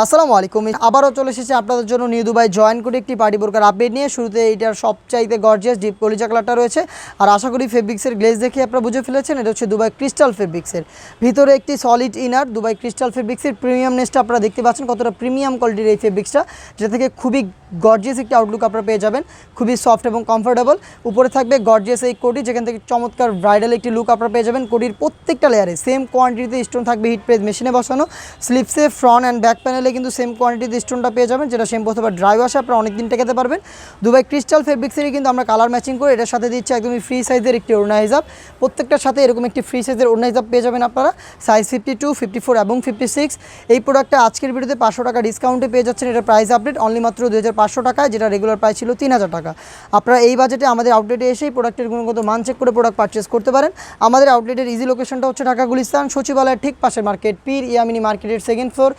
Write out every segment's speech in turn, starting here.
আসসালামু আলাইকুম। আবারও চলে এসেছে আপনাদের জন্য নিউ দুবাই জয়েন করে একটি পার্টি বোরকার আপডেট নিয়ে। শুরুতে এইটার সবচাইতে গর্জিয়াস ডিপ কলিজা কালারটা রয়েছে। আর আশা করি ফেব্রিক্সের গ্লেজ দেখে আপনারা বুঝে ফেলেছেন, এটা হচ্ছে দুবাই ক্রিস্টাল ফেব্রিক্সের ভিতরে একটি সলিড ইনার দুবাই ক্রিস্টাল ফেব্রিক্সের প্রিমিয়াম প্রিমিয়ামনেসটা আপনারা দেখতে পাচ্ছেন, কতটা প্রিমিয়াম কোয়ালিটির এই ফেব্রিক্সটা যেটা থেকে খুবই গর্জিয়াস একটি আউটলুক আপনারা পেয়ে যাবেন। খুবই সফট এবং কমফোর্টেবল উপরে থাকবে গর্জিয়াস এই কোটি, যেখান থেকে চমৎকার ব্রাইডাল একটি লুক আপনারা পেয়ে যাবেন। কোটির প্রত্যেকটা লেয়ারে সেম কোয়ান্টিটিতে স্টোন থাকবে হিট প্রেস মেশিনে বসানো। স্লিপসে ফ্রন্ট অ্যান্ড ব্যাক প্যানেলে কিন্তু সেম কোয়ান্টিটিতে স্টোনটা পেয়ে যাবেন, যেটা সেম অথবা ড্রাই ওয়াশে আপনারা অনেক দিন টেকাতে পারবেন। দুবাই ক্রিস্টাল ফেব্রিক্সেরই কিন্তু আমরা কালার ম্যাচিং করে এটার সাথে দিচ্ছি একদমই ফ্রি সাইজের একটি ওড়না হিসাব প্রত্যেকটার সাথে এরকম একটি ফ্রি সাইজের ওড়না হিসাব পেয়ে যাবেন আপনারা। Size fifty two fifty four এবং ফিফটি সিক্স এই প্রোডাক্টটা আজকের ভিডিওতে পাঁচশো টাকা ডিসকাউন্টে পেয়ে যাচ্ছেন। এটা প্রাইস আপডেট অনলি মাত্র দুই হাজার পাঁচশো টাকায়, যেটা রেগুলার প্রাইস ছিল তিন হাজার টাকা। আপনারা এই বাজেটে আমাদের আউটলেটে এসেই প্রোডাক্টের গুণগত মান চেক করে প্রোডাক্ট পারচেস করতে পারেন। আমাদের আউটলেটের ইজি লোকেশনটা হচ্ছে ঢাকা, গুলিস্তান, সচিবালয়ের ঠিক পাশের মার্কেট পীর ইয়ামিনি মার্কেটের সেকেন্ড ফ্লোর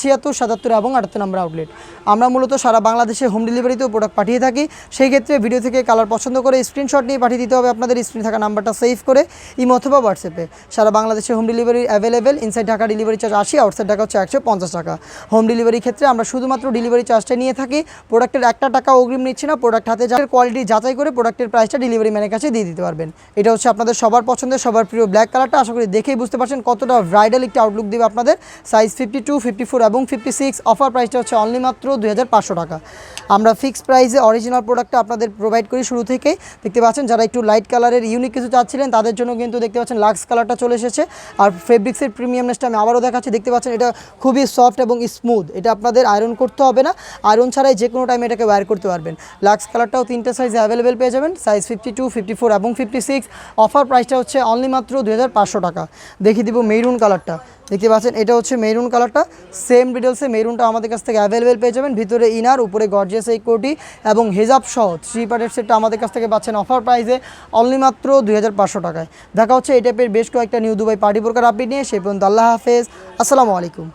ছিয়াত্তর সাতাত্তর এবং আটাত্তর নম্বর আউটলেট আমরা মূলত সারা বাংলাদেশে হোম ডেলিভারিতেও প্রোডাক্ট পাঠিয়ে থাকি। সেই ক্ষেত্রে ভিডিও থেকে কালার পছন্দ করে স্ক্রিনশট নিয়ে পাঠিয়ে দিতে হবে আপনাদের স্ক্রিনে থাকা নাম্বারটা সেভ করে ইমো অথবা হোয়াটসঅ্যাপে সারা বাংলাদেশে home delivery available inside Dhaka delivery charge আশি আউটসাইড ঢাকা হচ্ছে একশো পঞ্চাশ টাকা। হোম ডেলিভারির ক্ষেত্রে আমরা শুধুমাত্র ডেলিভারি চার্জটা নিয়ে থাকি। প্রোডাক্টের একটা টাকা অগ্রিম নিচ্ছি না প্রোডাক্ট হাতে যাদের কোয়ালিটি যাচাই করে প্রোডাক্টের প্রাইসটা ডেলিভারি ম্যানের কাছে দিয়ে দিতে পারবেন। এটা হচ্ছে আপনাদের সবার পছন্দের, সবার প্রিয় ব্ল্যাক কালারটা আশা করি দেখেই বুঝতে পারছেন কতটা ব্রাইডাল একটি আউটলুক দেবে আপনাদের। Size fifty two fifty four এবং ফিফটি সিক্স অফার প্রাইসটা হচ্ছে অনলি মাত্র দুই হাজার পাঁচশো টাকা। আমরা ফিক্সড প্রাইসে অরিজিনাল প্রোডাক্টটা আপনাদের প্রোভাইড করি শুরু থেকেই। দেখতে পাচ্ছেন, যারা একটু লাইট কালারের ইউনিক কিছু চাচ্ছিলেন, তাদের জন্য কিন্তু দেখতে পাচ্ছেন লাক্স কালারটা চলে এসেছে। আর ফেব্রিক্সের প্রিমিয়ামনেসটা আমি আবারও দেখাচ্ছি। দেখতে পাচ্ছেন, এটা খুবই সফট এবং স্মুথ এটা আপনাদের আয়রন করতে হবে না। আয়রন ছাড়াই যে কোনো টাইমে এটাকে ওয়্যার করতে পারবেন। লাক্স কালারটাও তিনটে সাইজে অ্যাভেলেবেল পেয়ে যাবেন। Size fifty two fifty four এবং ফিফটি সিক্স অফার প্রাইসটা হচ্ছে অনলি মাত্র দুই হাজার পাঁচশো টাকা। দেখিয়ে দিব মেরুন কালারটা দেখতে পাচ্ছেন, এটা হচ্ছে মেরুন কালারটা সেম ডিটেলসে মেরুনটা আমাদের কাছ থেকে অ্যাভেলেবেল পেয়ে যাবেন। ভিতরে ইনার উপরে গর্জেস এই কোটি এবং হেজাব সহ থ্রি পার্টের সেটটা আমাদের কাছ থেকে পাচ্ছেন অফার প্রাইসে অনলি মাত্র দুই হাজার পাঁচশো টাকায়। দেখা হচ্ছে এই টাইপের বেশ কয়েকটা নিউ দুবাই পার্টি প্রকার আপডেট নিয়ে। সেই পর্যন্ত আল্লাহ হাফেজ। আসসালামু আলাইকুম।